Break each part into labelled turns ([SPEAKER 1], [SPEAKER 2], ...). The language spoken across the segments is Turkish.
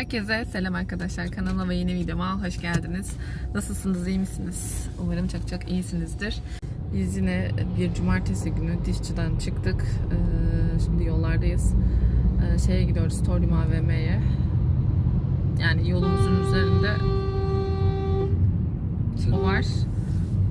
[SPEAKER 1] Herkese selam arkadaşlar. Kanalıma ve yeni videoma hoş geldiniz. Nasılsınız, iyi misiniz? Umarım çok çok iyisinizdir. Biz yine bir cumartesi günü dişçiden çıktık. Ee, şimdi yollardayız. Ee, şeye gidiyoruz, Torium AVM'ye. Yani yolumuzun üzerinde o var.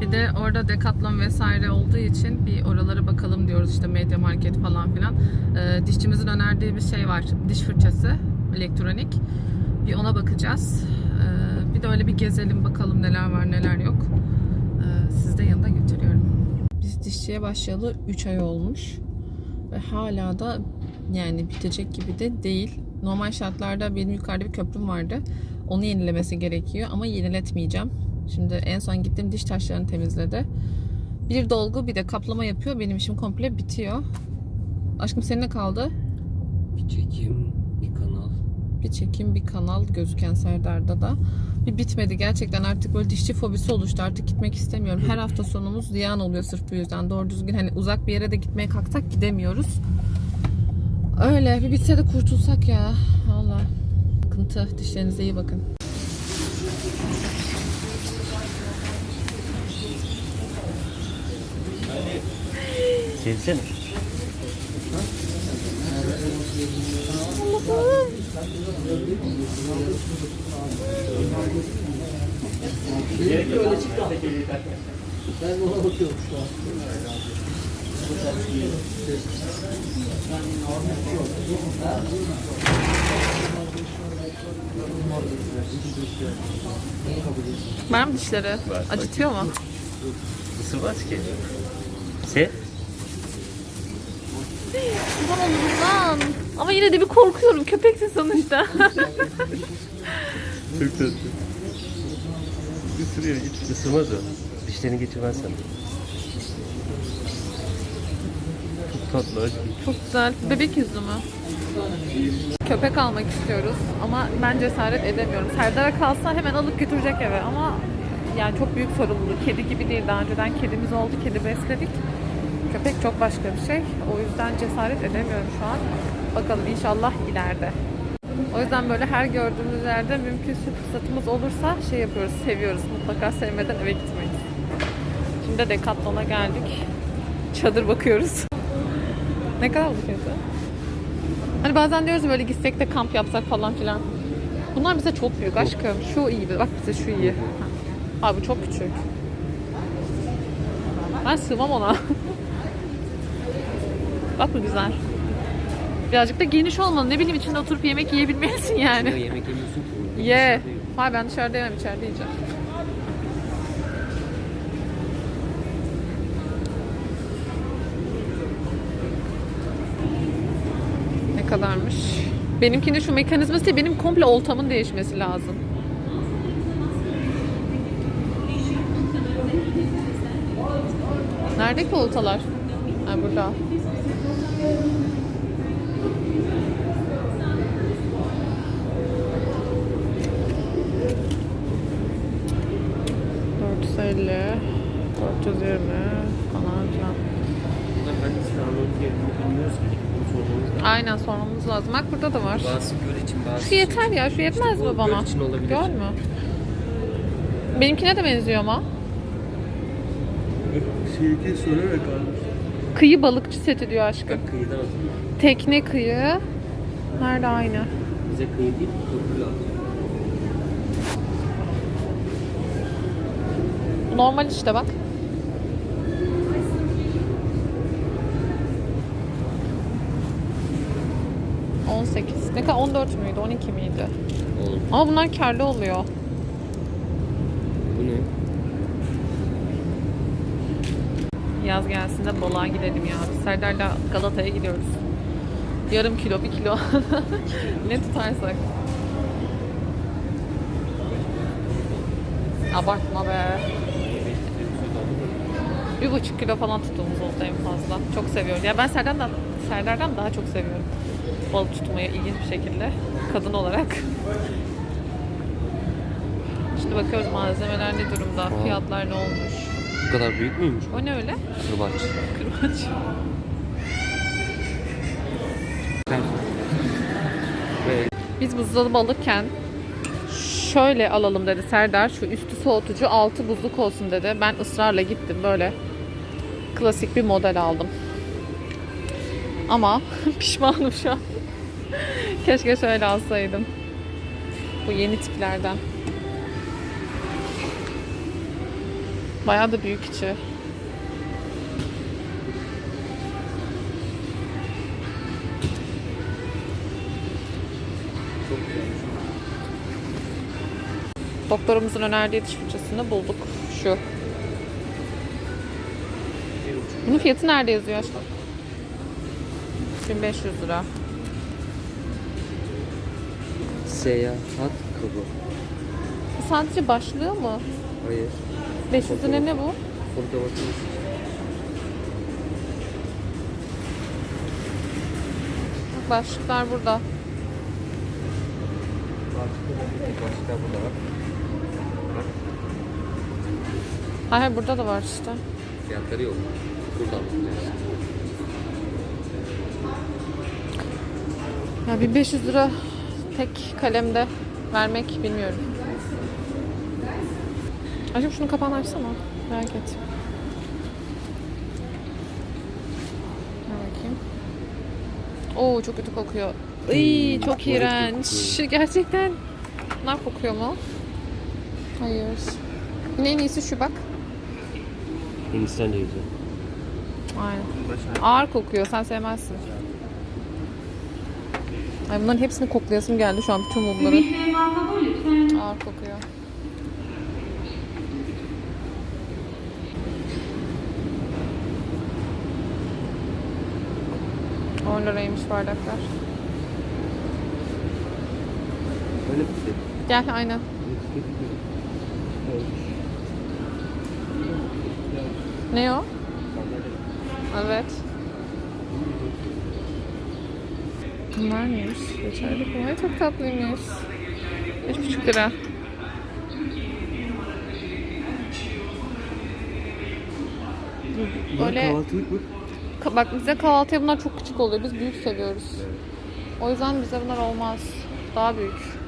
[SPEAKER 1] Bir de orada Decathlon vesaire olduğu için bir oralara bakalım diyoruz işte Media Market falan filan. Ee, dişçimizin önerdiği bir şey var. Diş fırçası, elektronik. Bir ona bakacağız. Ee, bir de öyle bir gezelim bakalım neler var neler yok. Ee, siz de yanında götürüyorum. Biz dişçiye başlayalı 3 ay olmuş. Ve hala da yani bitecek gibi de değil. Normal şartlarda benim yukarıda bir köprüm vardı. Onu yenilemesi gerekiyor ama yeniletmeyeceğim. Şimdi en son gittiğim diş taşlarını temizledi. Bir dolgu bir de kaplama yapıyor. Benim işim komple bitiyor. Aşkım senin ne kaldı?
[SPEAKER 2] Bir çekim, bir kanal.
[SPEAKER 1] Bir çekim bir kanal gözüken Serdar'da da. Bir bitmedi gerçekten artık böyle dişçi fobisi oluştu. Artık gitmek istemiyorum. Her hafta sonumuz ziyan oluyor sırf bu yüzden. Doğru düzgün hani uzak bir yere de gitmeye kalksak gidemiyoruz. Öyle bir bitse de kurtulsak ya. Valla. Sıkıntı. Dişlerinize iyi bakın.
[SPEAKER 2] Sevsene.
[SPEAKER 3] Ben ona bakıyorum şu an.
[SPEAKER 1] Var mı dişleri?
[SPEAKER 2] Var.
[SPEAKER 1] Acıtıyor mu?
[SPEAKER 2] Isırmaz ki. Sev.
[SPEAKER 1] Kurban olurum lan. Ama yine de bir korkuyorum. Köpeksin sonuçta.
[SPEAKER 2] Çok tatlı. Isırıyor git. Isırmaz o. Dişlerini getirmez sana. Çok tatlı aşkım.
[SPEAKER 1] Çok güzel. Bebek yüzü mü? Köpek almak istiyoruz ama ben cesaret edemiyorum. Serdar'a kalsa hemen alıp götürecek eve ama yani çok büyük sorumluluk. Kedi gibi değil. Daha önceden kedimiz oldu. Kedi besledik. Köpek çok başka bir şey. O yüzden cesaret edemiyorum şu an. Bakalım inşallah ileride. O yüzden böyle her gördüğümüz yerde mümkünse fırsatımız olursa şey yapıyoruz, seviyoruz. Mutlaka sevmeden eve gitmeyiz. Şimdi de Decathlon'a geldik. Çadır bakıyoruz. Ne kadar bu fiyatı? Hani bazen diyoruz böyle gitsek de kamp yapsak falan filan. Bunlar bize çok büyük aşkım. Şu iyi. Bak bize şu iyi. Ha. Abi bu çok küçük. Ben sığmam ona. Bak bu güzel. Birazcık da geniş olmalı. Ne bileyim içinde oturup yemek yiyebilmelisin yani.
[SPEAKER 2] yemek yemiyorsun ki.
[SPEAKER 1] Ye. Hayır ben dışarıda yemem içeride yiyeceğim. Ne kadarmış? Benimkinin şu mekanizması değil, benim komple oltamın değişmesi lazım. Nerede ki oltalar? Ha burada. ...450... ...420... ...falan filan. Aynen sormamız lazım. Bak burada da var.
[SPEAKER 2] Bazı göl için bazı
[SPEAKER 1] Şu yeter ya. Şu yetmez
[SPEAKER 2] İşte
[SPEAKER 1] mi bana?
[SPEAKER 2] göl için olabilir.
[SPEAKER 1] Göl mü? Benimkine de benziyor ama.
[SPEAKER 3] Şeyki söyleme kardeşim.
[SPEAKER 1] Kıyı balıkçı seti diyor aşkım.
[SPEAKER 2] Bak kıyıdan atılıyor.
[SPEAKER 1] Tekne kıyı. Nerede aynı?
[SPEAKER 2] Bize kıyı değil, köprü lazım.
[SPEAKER 1] Normal işte bak. ...18. Ne kadar? 14 müydü? 12 miydi?
[SPEAKER 2] Oğlum
[SPEAKER 1] Ama bunlar karlı oluyor.
[SPEAKER 2] bu ne?
[SPEAKER 1] Yaz gelsin de balığa gidelim ya. Biz Serdar'la Galata'ya gidiyoruz. Yarım kilo, bir kilo. ne tutarsak. Abartma be. Bir buçuk kilo falan tuttuğumuz oldu en fazla. Çok seviyoruz. Ya ben Serdar'dan, Serdar'dan daha çok seviyorum. Balık tutmayı ilginç bir şekilde. Kadın olarak. Şimdi bakıyoruz malzemeler ne durumda,
[SPEAKER 2] Aa.
[SPEAKER 1] fiyatlar ne olmuş.
[SPEAKER 2] Bu kadar büyük müymüş?
[SPEAKER 1] O ne öyle?
[SPEAKER 2] Kırbaç.
[SPEAKER 1] Kırbaç. Biz buzdolabı alırken şöyle alalım dedi Serdar. Şu üstü soğutucu altı buzluk olsun dedi. Ben ısrarla gittim böyle klasik bir model aldım. Ama pişmanım şu an. Keşke şöyle alsaydım. Bu yeni tiplerden. Bayağı da büyük içi. Doktorumuzun önerdiği diş fırçasını bulduk. Şu. Bunun fiyatı nerede yazıyor aşkım? 1500 lira.
[SPEAKER 2] Seyahat kabı.
[SPEAKER 1] Sadece başlığı mı?
[SPEAKER 2] Hayır.
[SPEAKER 1] 500 lira ne bu?
[SPEAKER 2] Fotoğrafımız.
[SPEAKER 1] Bak Başlıklar burada.
[SPEAKER 2] Başka burada
[SPEAKER 1] hayır, burada da var işte.
[SPEAKER 2] Fiyatları yok.
[SPEAKER 1] Ya 1500 lira tek kalemde vermek bilmiyorum. Aşkım şunu kapağını açsana. Merak et. Bakayım. Oo çok kötü kokuyor. Iy,
[SPEAKER 2] Hmm,
[SPEAKER 1] çok iğrenç. Gerçekten. Bunlar kokuyor mu? Hayır. Yine en iyisi şu bak.
[SPEAKER 2] Hindistan cevizi.
[SPEAKER 1] Aynen. Ağır kokuyor. Sen sevmezsin. Ay bunların hepsini koklayasım geldi şu an bütün mumları. Ağır kokuyor. On liraymış bardaklar.
[SPEAKER 2] Öyle bir şey.
[SPEAKER 1] Gel aynen. Ne o? Evet. Bunlar neymiş? Geçerli kolay çok tatlıymış. 3,5 lira. Böyle
[SPEAKER 2] Kahvaltılık mı?
[SPEAKER 1] Bak bize kahvaltıya bunlar çok küçük oluyor. Biz büyük seviyoruz. O yüzden bize bunlar olmaz. Daha büyük.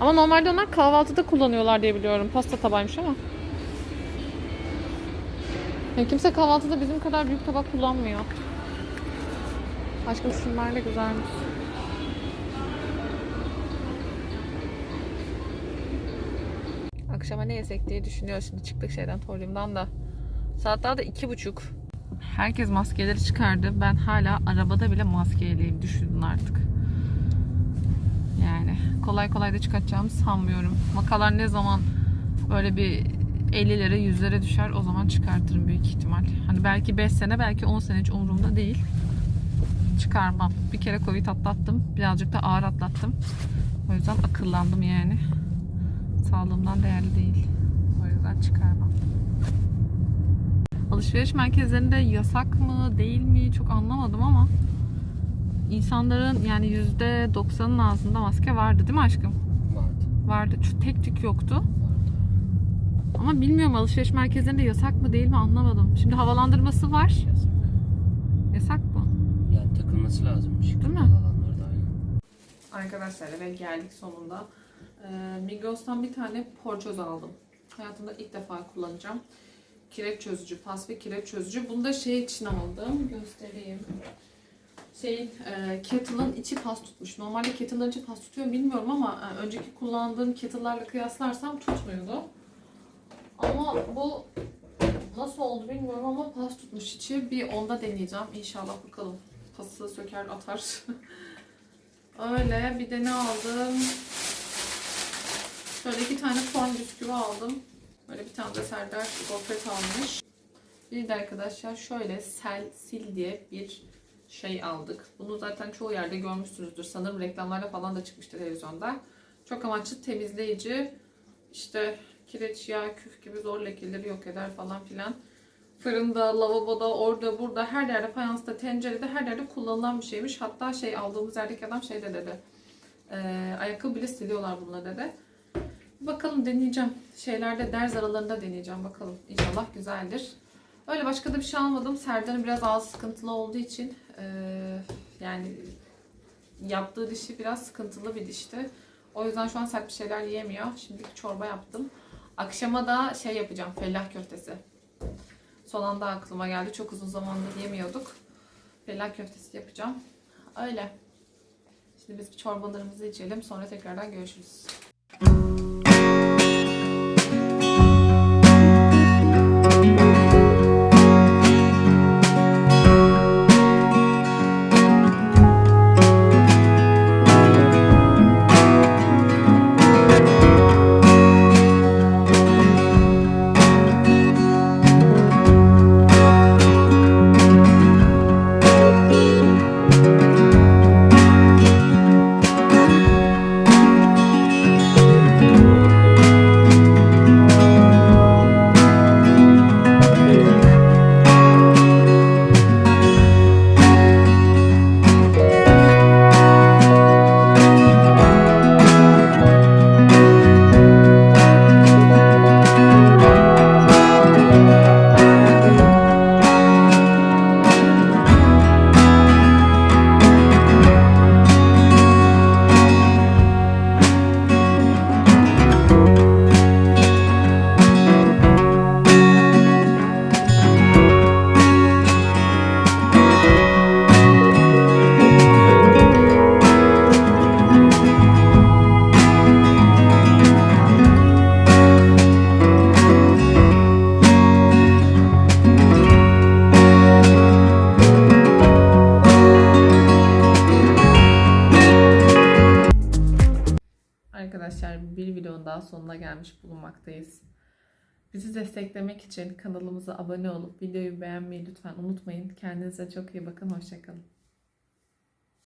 [SPEAKER 1] Ama normalde onlar kahvaltıda kullanıyorlar diye biliyorum. Pasta tabağıymış ama. Yani kimse kahvaltıda bizim kadar büyük tabak kullanmıyor. Aşkım şunlar da güzelmiş. Akşama ne yesek diye düşünüyoruz şimdi çıktık şeyden Torium'dan da. Saat daha da iki buçuk. Herkes maskeleri çıkardı. Ben hala arabada bile maskeyleyim düşünün artık. Yani kolay kolay da çıkartacağımı sanmıyorum. Vakalar ne zaman böyle bir 50'lere 100'lere düşer o zaman çıkartırım büyük ihtimal. Hani belki 5 sene belki 10 sene hiç umurumda değil. Çıkarmam. Bir kere Covid atlattım. Birazcık da ağır atlattım. O yüzden akıllandım yani. Sağlığımdan değerli değil. O yüzden çıkarmam. Alışveriş merkezlerinde yasak mı değil mi çok anlamadım ama insanların yani %90'ın ağzında maske vardı değil mi aşkım?
[SPEAKER 2] Vardı.
[SPEAKER 1] Vardı. Şu tek tük yoktu. Ama bilmiyorum alışveriş merkezlerinde yasak mı değil mi anlamadım. Şimdi havalandırması var.
[SPEAKER 2] Yasak.
[SPEAKER 1] Yasak mı?
[SPEAKER 2] Yani takılması lazımmış.
[SPEAKER 1] Değil mi?
[SPEAKER 2] Alanlarda aynı.
[SPEAKER 1] Arkadaşlar eve geldik sonunda. Ee, Migros'tan bir tane porçöz aldım. Hayatımda ilk defa kullanacağım. Kireç çözücü, pas ve kireç çözücü. Bunu da şey için aldım. Göstereyim. Şeyin, e, kettle'ın içi pas tutmuş. Normalde kettle'ların içi pas tutuyor bilmiyorum ama e, önceki kullandığım kettle'larla kıyaslarsam tutmuyordu. Ama bu nasıl oldu bilmiyorum ama pas tutmuş içi. Bir onda deneyeceğim. İnşallah bakalım. Pası söker atar. Öyle bir de ne aldım? Şöyle iki tane puan bisküvi aldım. Böyle bir tane de Serdar gofret almış. Bir de arkadaşlar şöyle sel sil diye bir şey aldık. Bunu zaten çoğu yerde görmüşsünüzdür. Sanırım reklamlarda falan da çıkmıştı televizyonda. Çok amaçlı temizleyici. İşte kireç, yağ, küf gibi zor lekeleri yok eder falan filan. Fırında, lavaboda, orada, burada, her yerde, fayansta, tencerede, her yerde kullanılan bir şeymiş. Hatta şey aldığımız yerdeki adam şey de dedi. E, ayakkabı bile siliyorlar bununla dedi. Bakalım deneyeceğim. Şeylerde derz aralarında deneyeceğim bakalım. İnşallah güzeldir. Öyle başka da bir şey almadım. Serdar'ın biraz ağzı sıkıntılı olduğu için eee, yani yaptığı dişi biraz sıkıntılı bir dişti. O yüzden şu an sert bir şeyler yiyemiyor. Şimdi çorba yaptım. Akşama da şey yapacağım. Fellah köftesi. Son anda aklıma geldi. Çok uzun zamandır yemiyorduk. Fellah köftesi yapacağım. Öyle. Şimdi biz çorbalarımızı içelim. Sonra tekrardan görüşürüz. Sonuna gelmiş bulunmaktayız. Bizi desteklemek için kanalımıza abone olup videoyu beğenmeyi lütfen unutmayın. Kendinize çok iyi bakın. Hoşçakalın.